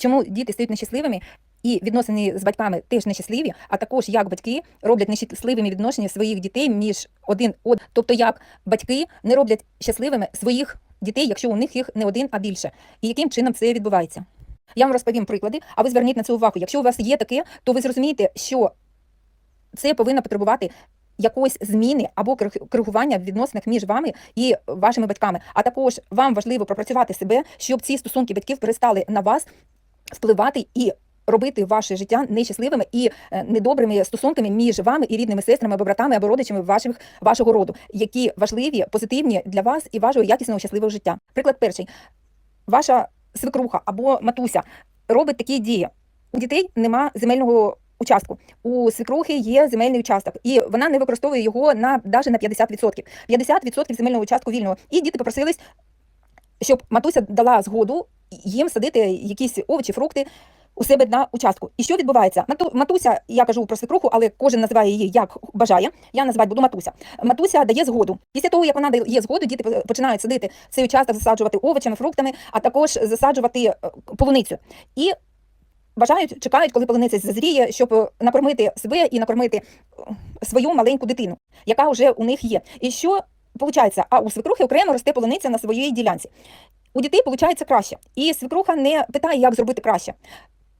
Чому діти стають нещасливими? І відносини з батьками теж нещасливі, а також як батьки роблять нещасливими відношення своїх дітей між один од. Тобто, як батьки не роблять щасливими своїх дітей, якщо у них їх не один, а більше. І яким чином це відбувається? Я вам розповім приклади, а ви зверніть на це увагу. Якщо у вас є таке, то ви зрозумієте, що це повинно потребувати якоїсь зміни або коригування в відносинах між вами і вашими батьками. А також вам важливо пропрацювати себе, щоб ці стосунки батьків перестали на вас впливати і. Робити ваше життя нещасливими і е, недобрими стосунками між вами і рідними сестрами або братами або родичами ваших, вашого роду, які важливі, позитивні для вас і вашого якісного щасливого життя. Приклад перший: ваша свекруха або матуся робить такі дії. У дітей нема земельного участку. У свекрухи є земельний участок, і вона не використовує його на навіть на 50%. 50% земельного участку вільного. І діти попросились, щоб матуся дала згоду їм садити якісь овочі, фрукти. У себе на участку. І що відбувається? Мату- Матуся, я кажу про свекруху, але кожен називає її як бажає. Я називати буду матуся. Матуся дає згоду. Після того, як вона дає згоду, діти починають садити цей участок, засаджувати овочами, фруктами, а також засаджувати е, полуницю. І бажають, чекають, коли полуниця зазріє, щоб накормити себе і накормити е, свою маленьку дитину, яка вже у них є. І що виходить? А у свекрухи окремо росте полуниця на своїй ділянці. У дітей виходить краще. І свекруха не питає, як зробити краще.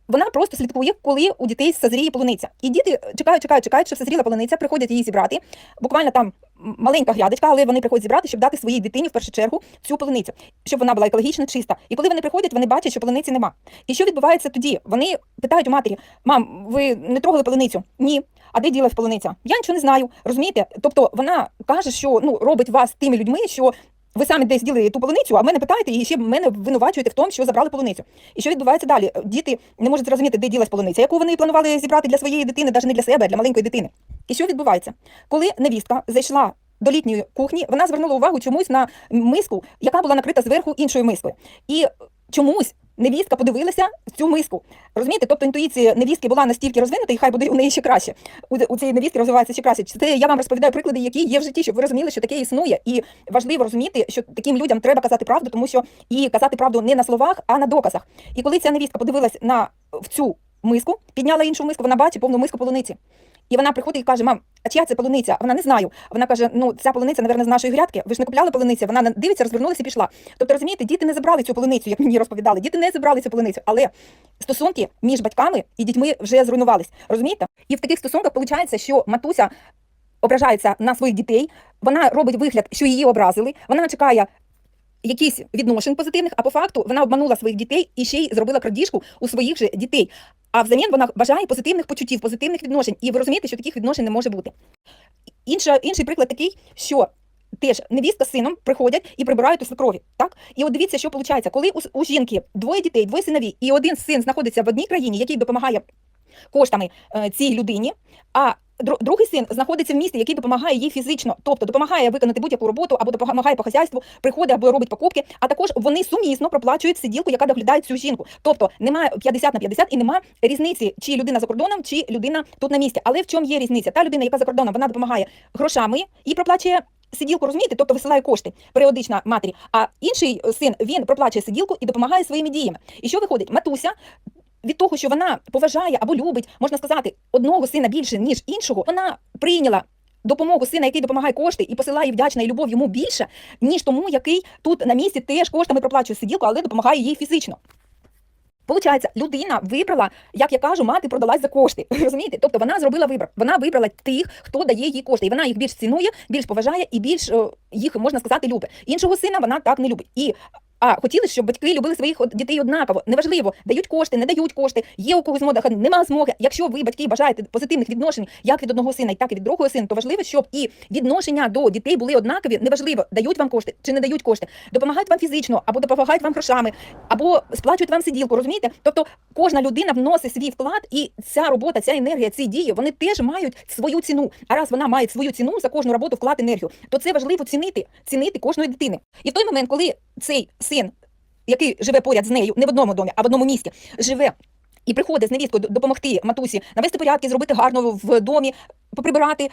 Вона просто слідкує, коли у дітей созріє полуниця. І діти чекають, чекають, чекають, щоб созріла полуниця, приходять її зібрати. Буквально там маленька грядочка, але вони приходять зібрати, щоб дати своїй дитині в першу чергу цю полуницю, щоб вона була екологічно чиста. І коли вони приходять, вони бачать, що полуниці нема. І що відбувається тоді? Вони питають у матері: мам, ви не трогали полуницю? Ні. А де ділась полуниця? Я нічого не знаю. Розумієте? Тобто вона каже, що ну робить вас тими людьми, що ви самі десь діли ту полуницю, а мене питаєте і ще мене винувачуєте в тому, що забрали полуницю. І що відбувається далі? Діти не можуть зрозуміти, де ділась полуниця, яку вони планували зібрати для своєї дитини, навіть не для себе, а для маленької дитини. І що відбувається? Коли невістка зайшла до літньої кухні, вона звернула увагу чомусь на миску, яка була накрита зверху іншою мискою. І чомусь невістка подивилася в цю миску. Розумієте? Тобто інтуїція невістки була настільки розвинута, і хай буде у неї ще краще. У, у цієї невістки розвивається ще краще. Це я вам розповідаю приклади, які є в житті, щоб ви розуміли, що таке існує. І важливо розуміти, що таким людям треба казати правду, тому що і казати правду не на словах, а на доказах. І коли ця невістка подивилась на в цю миску, підняла іншу миску, вона бачить повну миску полуниці. І вона приходить і каже: мам, а чия це полуниця? Вона не знаю. Вона каже: ну ця полуниця, напевно, з нашої грядки. Ви ж не купляли полуницю. Вона дивиться, розвернулася і пішла. Тобто, розумієте, діти не забрали цю полуницю, як мені розповідали. Діти не забрали цю полуницю, але стосунки між батьками і дітьми вже зруйнувались. Розумієте? І в таких стосунках виходить, що матуся ображається на своїх дітей. Вона робить вигляд, що її образили. Вона чекає. Якісь відношень позитивних, а по факту вона обманула своїх дітей і ще й зробила крадіжку у своїх же дітей. А взамін вона бажає позитивних почуттів, позитивних відношень. І ви розумієте, що таких відношень не може бути. Інша, інший приклад такий, що теж невістка з сином приходять і прибирають у свекрові. Так? І от дивіться, що виходить, коли у, у жінки двоє дітей, двоє синові, і один син знаходиться в одній країні, який допомагає коштами е, цій людині, а другий син знаходиться в місті, який допомагає їй фізично, тобто допомагає виконати будь-яку роботу або допомагає по хазяйству, приходить або робить покупки, а також вони сумісно проплачують сиділку, яка доглядає цю жінку. Тобто немає 50 на 50 і немає різниці, чи людина за кордоном, чи людина тут на місці. Але в чому є різниця? Та людина, яка за кордоном, вона допомагає грошами і проплачує. Сиділку розумієте, тобто висилає кошти періодично матері. А інший е, син він проплачує сиділку і допомагає своїми діями. І що виходить? Матуся від того, що вона поважає або любить, можна сказати, одного сина більше ніж іншого, вона прийняла. Допомогу сина, який допомагає кошти, і посилає вдячна і любов йому більше, ніж тому, який тут на місці теж коштами проплачує сиділку, але допомагає їй фізично. Получається, людина вибрала, як я кажу, мати продалась за кошти. Розумієте? Тобто вона зробила вибір. Вона вибрала тих, хто дає їй кошти, і вона їх більш цінує, більш поважає і більш е, їх можна сказати любить. Іншого сина вона так не любить. І а хотіли, щоб батьки любили своїх дітей однаково. Неважливо, дають кошти, не дають кошти, є у когось змога, нема змоги. Якщо ви, батьки, бажаєте позитивних відношень як від одного сина, так і від другого сина, то важливо, щоб і відношення до дітей були однакові. Неважливо, дають вам кошти чи не дають кошти, допомагають вам фізично, або допомагають вам грошами, або сплачують вам сиділку. Розумієте? Тобто кожна людина вносить свій вклад, і ця робота, ця енергія, ці дії, вони теж мають свою ціну. А раз вона має свою ціну за кожну роботу вклад енергію, то це важливо цінити, цінити кожної дитини. І в той момент, коли цей син, який живе поряд з нею, не в одному домі, а в одному місті, живе. І приходить з невісткою допомогти матусі навести порядки, зробити гарно в домі, поприбирати,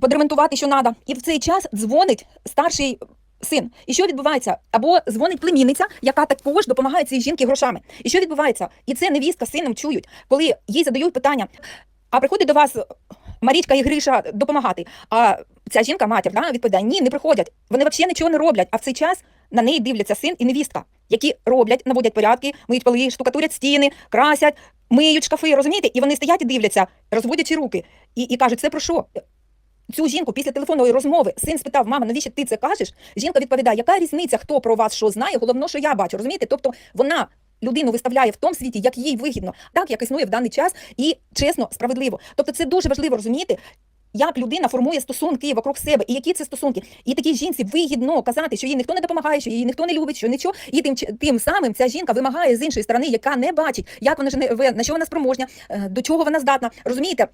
подремонтувати, що треба. І в цей час дзвонить старший син. І що відбувається? Або дзвонить племінниця, яка також допомагає цій жінці грошами. І що відбувається? І це невістка з сином чують, коли їй задають питання. А приходить до вас Марічка і Гриша допомагати. А ця жінка, матір, да, відповідає: ні, не приходять. Вони взагалі нічого не роблять. А в цей час на неї дивляться син і невістка, які роблять, наводять порядки, миють поли, штукатурять стіни, красять, миють шкафи, розумієте? І вони стоять і дивляться, розводячи руки, і, і кажуть, це про що? Цю жінку після телефонної розмови син спитав, мама, навіщо ти це кажеш? Жінка відповідає, яка різниця, хто про вас що знає, головне, що я бачу. Розумієте? Тобто вона людину виставляє в тому світі, як їй вигідно, так як існує в даний час, і чесно, справедливо. Тобто, це дуже важливо розуміти. Як людина формує стосунки вокруг себе, і які це стосунки, і такій жінці вигідно казати, що їй ніхто не допомагає, що її ніхто не любить, що нічого, і тим тим самим ця жінка вимагає з іншої сторони, яка не бачить, як вона живе, на що вона спроможня, е, до чого вона здатна. Розумієте?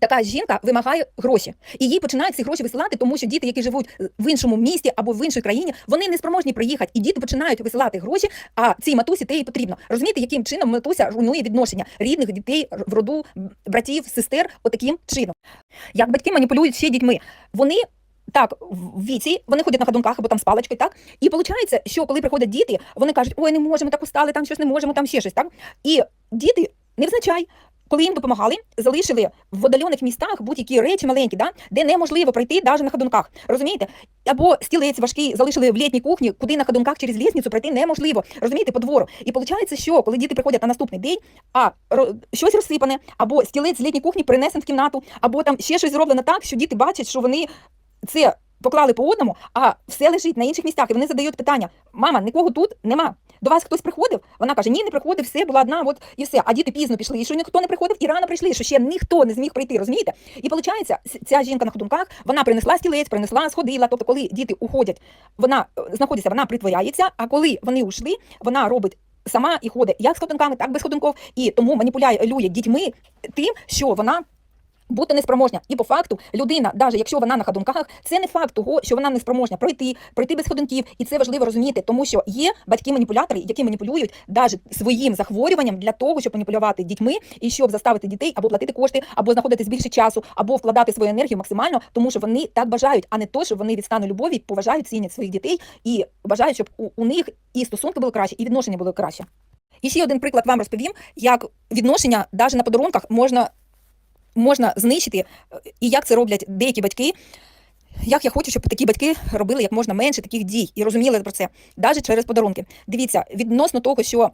Така жінка вимагає гроші, і їй починають ці гроші висилати, тому що діти, які живуть в іншому місті або в іншій країні, вони не спроможні приїхати, і діти починають висилати гроші. А цій матусі те їй потрібно. Розумієте, яким чином матуся руйнує відношення рідних дітей в роду, братів, сестер, отаким чином. Як батьки маніпулюють ще дітьми, вони. Так, в віці вони ходять на ходунках або там з паличкою, так і виходить, що коли приходять діти, вони кажуть, ой, не можемо так устали, там щось не можемо, там ще щось. Так і діти невзначай коли їм допомагали, залишили в водальоних містах будь-які речі маленькі, да, де неможливо пройти навіть на ходунках. Розумієте? Або стілець важкий залишили в літній кухні, куди на ходунках через лісницю пройти неможливо. Розумієте, по двору. І виходить, що коли діти приходять на наступний день, а ро- щось розсипане, або стілець з літньої кухні принесен в кімнату, або там ще щось зроблено так, що діти бачать, що вони це поклали по одному, а все лежить на інших місцях. І вони задають питання: мама, нікого тут нема. До вас хтось приходив? Вона каже: Ні, не приходив, все була одна, от і все. А діти пізно пішли. І що ніхто не приходив, і рано прийшли, що ще ніхто не зміг прийти, розумієте? І виходить, ця жінка на ходунках, вона принесла стілець, принесла, сходила. Тобто, коли діти уходять, вона е, знаходиться, вона притворяється. А коли вони ушли, вона робить. Сама і ходить як з ходунками, так без ходунков, і тому маніпулює дітьми тим, що вона бути неспроможня. І по факту людина, навіть якщо вона на ходунках, це не факт того, що вона не спроможня пройти, пройти без ходунків. І це важливо розуміти, тому що є батьки-маніпулятори, які маніпулюють навіть своїм захворюванням для того, щоб маніпулювати дітьми і щоб заставити дітей або платити кошти, або знаходитись більше часу, або вкладати свою енергію максимально, тому що вони так бажають, а не то, що вони від стану любові поважають, цінять своїх дітей і бажають, щоб у, у них і стосунки були краще, і відношення було краще. І ще один приклад вам розповім, як відношення навіть на подарунках можна можна знищити, і як це роблять деякі батьки. Як я хочу, щоб такі батьки робили як можна менше таких дій і розуміли про це, навіть через подарунки. Дивіться, відносно того, що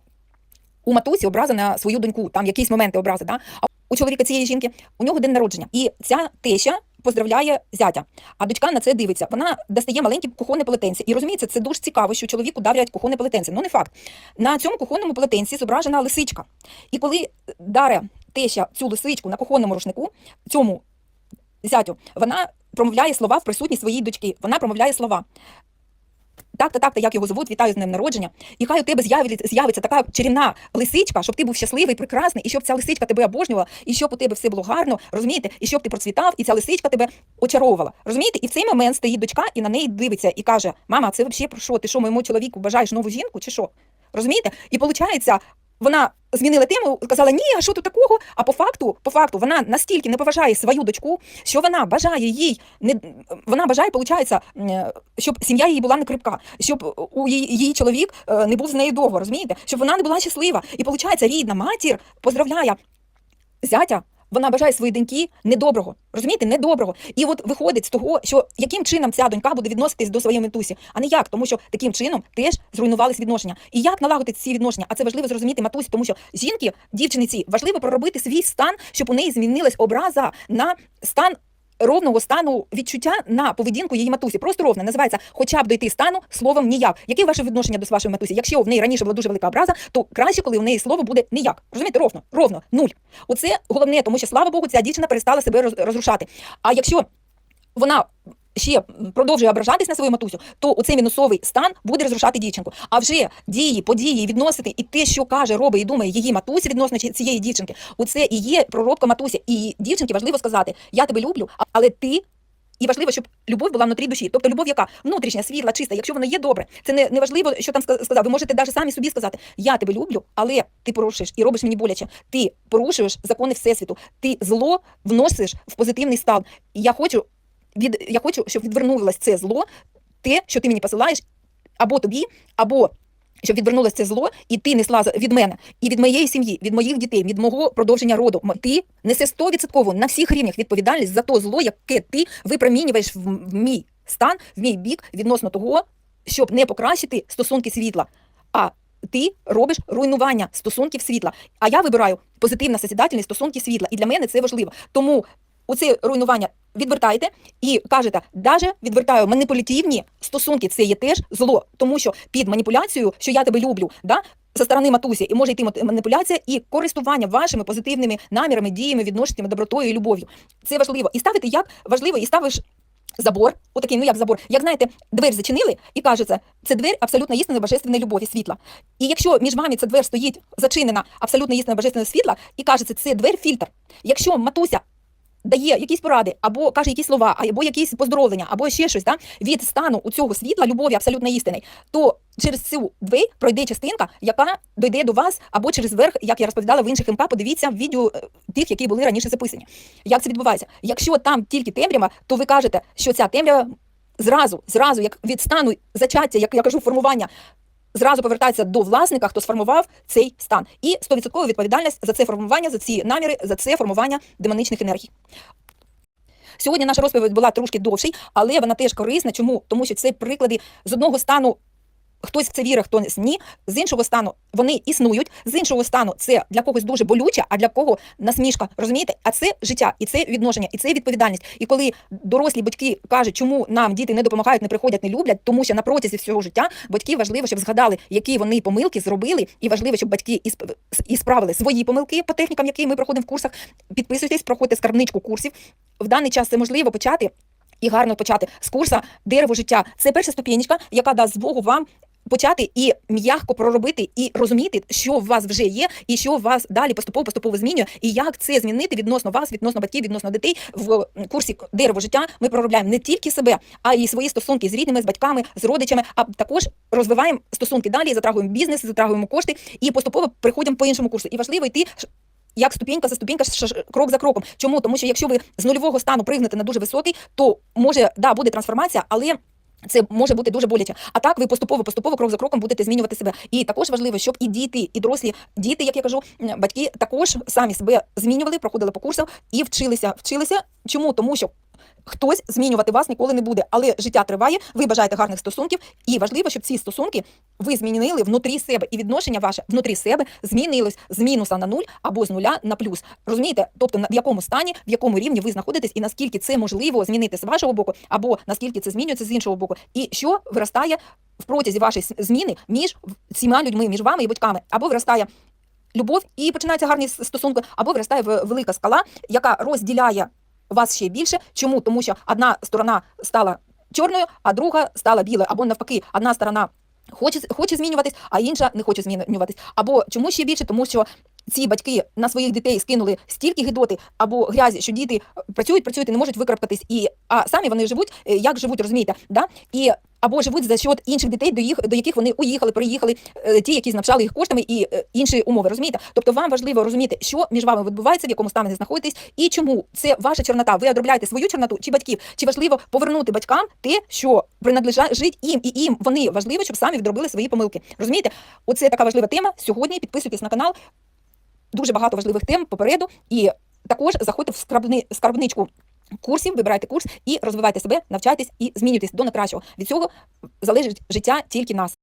у матусі образа на свою доньку, там якісь моменти образи, да? а у чоловіка цієї жінки у нього день народження. І ця теща поздравляє зятя, а дочка на це дивиться. Вона достає маленькі кухонне полотенце. І розумієте, це дуже цікаво, що чоловіку давлять кухонне полотенце. Ну не факт. На цьому кухонному полотенці зображена лисичка. І коли даре теща цю лисичку на кухонному рушнику, цьому зятю, вона промовляє слова в присутній своїй дочки. Вона промовляє слова. Так-то, так-то, як його звуть, вітаю з днем народження. І хай у тебе з'явиться така чарівна лисичка, щоб ти був щасливий, прекрасний, і щоб ця лисичка тебе обожнювала, і щоб у тебе все було гарно, розумієте, і щоб ти процвітав, і ця лисичка тебе очаровувала. Розумієте? І в цей момент стоїть дочка і на неї дивиться і каже: Мама, це взагалі про що? Ти що, моєму чоловіку бажаєш нову жінку, чи що? Розумієте? І виходить, вона змінила тему, сказала, ні, а що тут такого? А по факту, по факту, вона настільки не поважає свою дочку, що вона бажає їй, не вона бажає, виходить, щоб сім'я її була не крипка, щоб у її, її чоловік е, не був з нею довго, розумієте? Щоб вона не була щаслива. І виходить, рідна матір поздравляє зятя. Вона бажає своїй доньки недоброго, розумієте, недоброго. І от виходить з того, що яким чином ця донька буде відноситись до своєї матусі, а не як, тому що таким чином теж зруйнувались відношення. І як налагодити ці відношення? А це важливо зрозуміти матусі, тому що жінки, дівчиниці, важливо проробити свій стан, щоб у неї змінилась образа на стан. Ровного стану відчуття на поведінку її матусі. Просто ровне називається хоча б дойти стану словом ніяк. Яке ваше відношення до вашої матусі? Якщо в неї раніше була дуже велика образа, то краще, коли в неї слово буде ніяк. Розумієте, ровно, ровно, нуль. Оце головне, тому що слава Богу, ця дівчина перестала себе розрушати. А якщо вона ще продовжує ображатись на свою матусю, то оцей мінусовий стан буде розрушати дівчинку. А вже дії, події, відносити і те, що каже, робить і думає її матуся відносно ці- цієї дівчинки, оце і є проробка матусі. І дівчинки важливо сказати: я тебе люблю, але ти. І важливо, щоб любов була внутрі душі. Тобто любов, яка внутрішня, світла, чиста, якщо вона є добре, це не, не важливо, що там ска- сказав. Ви можете навіть самі собі сказати: Я тебе люблю, але ти порушуєш і робиш мені боляче. Ти порушуєш закони Всесвіту, ти зло вносиш в позитивний стан. Я хочу від я хочу, щоб відвернулось це зло. те, що ти мені посилаєш, або тобі, або щоб відвернулося це зло, і ти несла від мене, і від моєї сім'ї, від моїх дітей, від мого продовження роду. Ти несе 100% на всіх рівнях відповідальність за то зло, яке ти випромінюєш в, мій стан, в мій бік відносно того, щоб не покращити стосунки світла. А ти робиш руйнування стосунків світла. А я вибираю позитивно созидательні стосунки світла. І для мене це важливо. Тому оце руйнування відвертаєте і кажете, даже відвертаю маніпулятивні стосунки, це є теж зло, тому що під маніпуляцією, що я тебе люблю, да. Зі сторони матусі, і може йти маніпуляція і користування вашими позитивними намірами, діями, відношеннями, добротою і любов'ю. Це важливо. І ставити як важливо, і ставиш забор, отакий, ну як забор. Як знаєте, двері зачинили, і кажеться, це двері абсолютно істинної божественної любові, світла. І якщо між вами ця двері стоїть зачинена абсолютно істинна божественного світла, і кажеться, це двері фільтр. Якщо матуся дає якісь поради, або каже якісь слова, або якісь поздоровлення, або ще щось да, від стану у цього світла, любові абсолютно істини, то через цю двері пройде частинка, яка дойде до вас, або через верх, як я розповідала в інших МК, подивіться в відео е, тих, які були раніше записані. Як це відбувається? Якщо там тільки темрява, то ви кажете, що ця темрява зразу, зразу, як від стану зачаття, як я кажу, формування. Зразу повертається до власника, хто сформував цей стан, і 100% відповідальність за це формування, за ці наміри, за це формування демоничних енергій. Сьогодні наша розповідь була трошки довший, але вона теж корисна. Чому? Тому що це приклади з одного стану. Хтось в це вірить, хтось ні. З іншого стану вони існують. З іншого стану це для когось дуже болюче, а для кого насмішка. Розумієте? А це життя, і це відношення, і це відповідальність. І коли дорослі батьки кажуть, чому нам діти не допомагають, не приходять, не люблять, тому що на протязі всього життя батьки важливо, щоб згадали, які вони помилки зробили, і важливо, щоб батьки і справили свої помилки по технікам, які ми проходимо в курсах. Підписуйтесь, проходьте скарбничку курсів. В даний час це можливо почати. І гарно почати з курса дерево життя. Це перша ступенечка, яка дасть змогу вам почати і м'яко проробити, і розуміти, що в вас вже є, і що вас далі поступово поступово змінює, і як це змінити відносно вас, відносно батьків, відносно дітей в курсі дерево життя. Ми проробляємо не тільки себе, а й свої стосунки з рідними, з батьками, з родичами. А також розвиваємо стосунки далі, затрагуємо бізнес, затрагуємо кошти і поступово приходимо по іншому курсу. І важливо йти. Як ступінька за ступінька, крок за кроком. Чому? Тому що якщо ви з нульового стану пригнете на дуже високий, то може да буде трансформація, але це може бути дуже боляче. А так ви поступово, поступово, крок за кроком будете змінювати себе. І також важливо, щоб і діти, і дорослі діти, як я кажу, батьки також самі себе змінювали, проходили по курсам і вчилися. Вчилися. Чому? Тому що. Хтось змінювати вас ніколи не буде, але життя триває. Ви бажаєте гарних стосунків, і важливо, щоб ці стосунки ви змінили внутрі себе, і відношення ваше внутрі себе змінилось з мінуса на нуль або з нуля на плюс. Розумієте? Тобто в якому стані, в якому рівні ви знаходитесь, і наскільки це можливо змінити з вашого боку, або наскільки це змінюється з іншого боку, і що виростає в протязі вашої зміни між всіма людьми, між вами і батьками, або виростає. Любов і починаються гарні стосунки, або виростає велика скала, яка розділяє вас ще більше. Чому? Тому що одна сторона стала чорною, а друга стала білою, або навпаки, одна сторона хоче, хоче змінюватись, а інша не хоче змінюватись. Або чому ще більше? Тому що ці батьки на своїх дітей скинули стільки гидоти або грязі, що діти працюють, працюють і не можуть викарабкатись. І а самі вони живуть, е, як живуть, розумієте, да? І або живуть за счет інших дітей, до їх до яких вони уїхали, приїхали, е, ті, які знавчали їх коштами і е, інші умови. Розумієте? Тобто вам важливо розуміти, що між вами відбувається, в якому стані ви знаходитесь, і чому це ваша чорнота. Ви одробляєте свою чорноту чи батьків? Чи важливо повернути батькам те, що принадлежить їм, і їм вони важливо, щоб самі відробили свої помилки. Розумієте? Оце така важлива тема. Сьогодні підписуйтесь на канал. Дуже багато важливих тем попереду. І також заходьте в скарбни, скарбничку курсів, вибирайте курс і розвивайте себе, навчайтесь і змінюйтесь до найкращого. Від цього залежить життя тільки нас.